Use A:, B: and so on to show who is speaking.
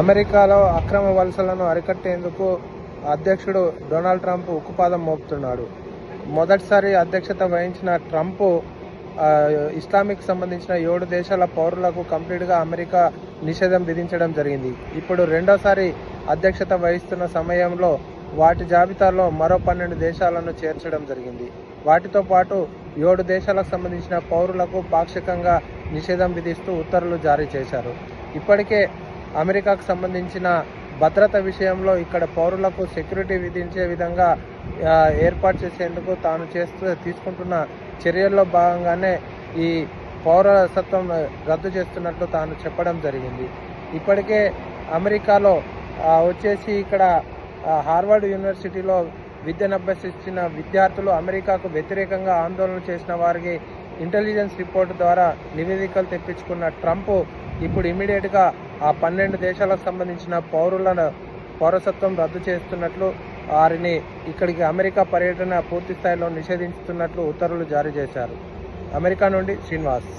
A: అమెరికాలో అక్రమ వలసలను అరికట్టేందుకు అధ్యక్షుడు డొనాల్డ్ ట్రంప్ ఉక్కుపాదం మోపుతున్నాడు. మొదటిసారి అధ్యక్షత వహించిన ట్రంప్ ఇస్లామిక్ సంబంధించిన ఏడు దేశాల పౌరులకు కంప్లీట్గా అమెరికా నిషేధం విధించడం జరిగింది. ఇప్పుడు రెండోసారి అధ్యక్షత వహిస్తున్న సమయంలో వాటి జాబితాలో మరో పన్నెండు దేశాలను చేర్చడం జరిగింది. వాటితో పాటు ఏడు దేశాలకు సంబంధించిన పౌరులకు పాక్షికంగా నిషేధం విధిస్తూ ఉత్తర్వులు జారీ చేశారు. ఇప్పటికే అమెరికాకు సంబంధించిన భద్రత విషయంలో ఇక్కడ పౌరులకు సెక్యూరిటీ విధించే విధంగా ఏర్పాటు చేసేందుకు తాను చేస్తూ తీసుకుంటున్న చర్యల్లో భాగంగానే ఈ పౌరసత్వం రద్దు చేస్తున్నట్లు తాను చెప్పడం జరిగింది. ఇప్పటికే అమెరికాలో వచ్చేసి ఇక్కడ హార్వర్డ్ యూనివర్సిటీలో విద్యను అభ్యసించిన విద్యార్థులు అమెరికాకు వ్యతిరేకంగా ఆందోళన చేసిన వారికి ఇంటెలిజెన్స్ రిపోర్ట్ ద్వారా నివేదికలు తెప్పించుకున్న ట్రంప్ ఇప్పుడు ఇమీడియట్గా ఆ పన్నెండు దేశాలకు సంబంధించిన పౌరులను పౌరసత్వం రద్దు చేస్తున్నట్లు వారిని ఇక్కడికి అమెరికా పర్యటన పూర్తి స్థాయిలో నిషేధిస్తున్నట్లు ఉత్తర్వులు జారీ చేశారు. అమెరికా నుండి శ్రీనివాస్.